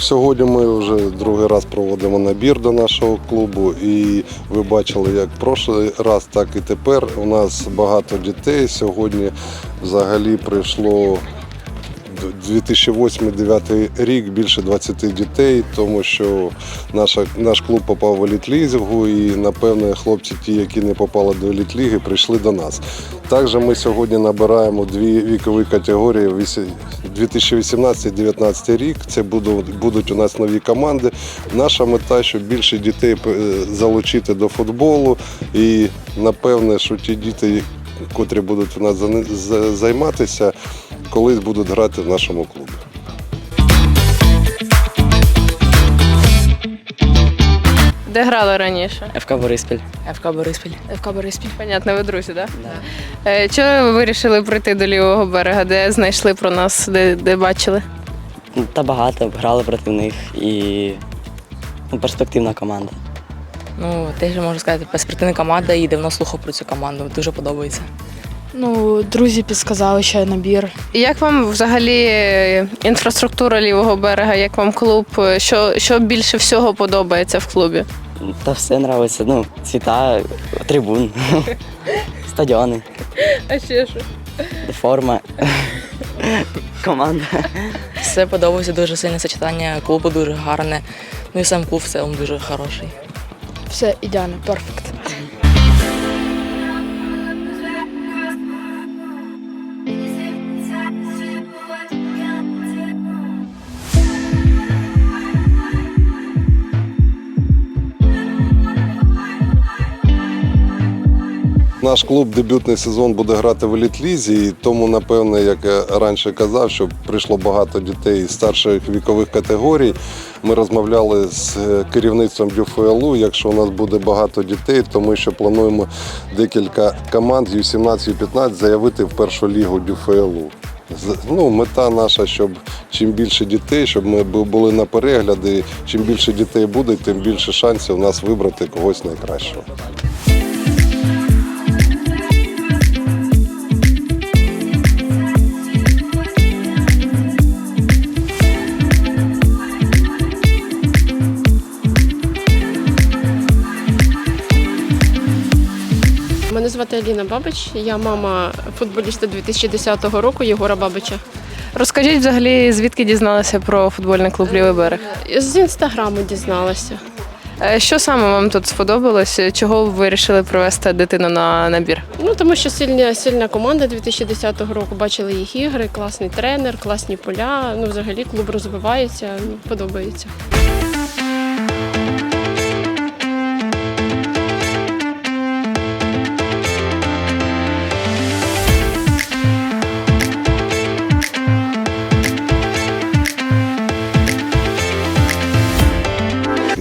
сьогодні ми вже другий раз проводимо набір до нашого клубу, і ви бачили, як прошлий раз, так і тепер. У нас багато дітей. Сьогодні взагалі прийшло 2008-2009 рік більше 20 дітей, тому що наша, наш клуб попав в елітлігу і, напевне, хлопці, ті, які не попали до елітліги, прийшли до нас. Також ми сьогодні набираємо дві вікові категорії 2018-2019 рік. Це будуть, будуть у нас нові команди. Наша мета, щоб більше дітей е, залучити до футболу. І напевне, що ті діти, котрі будуть у нас займатися, колись будуть грати в нашому клубі. Де грали раніше? ФК Бориспіль. ФК Бориспіль. ФК Бориспіль. Понятно, ви друзі, так? Да? Чого ви вирішили прийти до лівого берега? Де знайшли про нас, де, де бачили? Ну, Та багато грали проти них і ну, перспективна команда. Ну, теж можу сказати, перспективна команда і давно слухав про цю команду. Дуже подобається. Ну, друзі підсказали, що є набір. Як вам взагалі е, інфраструктура лівого берега, як вам клуб? Що, що більше всього подобається в клубі? Та все нравиться. Ну, цвіта, трибун, стадіони, А ще що? форма, команда. Все подобається дуже сильне сочетання, клубу дуже гарне. Ну і сам клуб в цілому дуже хороший. Все ідеально, перфект. Наш клуб дебютний сезон буде грати в елітлізі, і тому, напевне, як я раніше казав, що прийшло багато дітей старших вікових категорій. Ми розмовляли з е, керівництвом ДЮФЛУ, якщо у нас буде багато дітей, то ми ще плануємо декілька команд Ю-17, Ю-15 заявити в першу лігу ДЮФЛУ. Ну, мета наша, щоб чим більше дітей, щоб ми були на перегляди. Чим більше дітей буде, тим більше шансів у нас вибрати когось найкращого. Мене звати Аліна Бабич, я мама футболіста 2010 року Єгора Бабича. Розкажіть взагалі, звідки дізналися про футбольний клуб Лівий берег? З інстаграму дізналася. Е, Що саме вам тут сподобалось? Чого ви вирішили привезти дитину на набір? Ну тому що сильна, сильна команда 2010 року. Бачили їх ігри, класний тренер, класні поля. Ну, взагалі клуб розвивається, ну, подобається.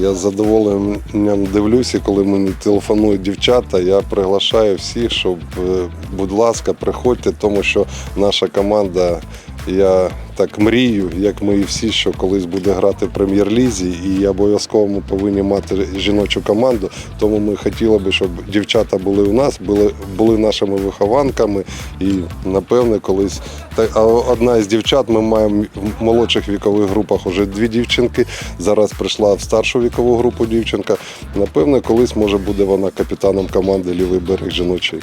Я з задоволенням дивлюся, коли мені телефонують дівчата. Я приглашаю всіх, щоб, е, будь ласка, приходьте, тому що наша команда, я так мрію, як ми і всі, що колись буде грати в прем'єр-лізі, і обов'язково ми повинні мати жіночу команду. Тому ми хотіли би, щоб дівчата були у нас, були, були нашими вихованками. І напевне, колись та одна із дівчат, ми маємо в молодших вікових групах уже дві дівчинки. Зараз прийшла в старшу вікову групу дівчинка. Напевне, колись може буде вона капітаном команди Лівий берег жіночої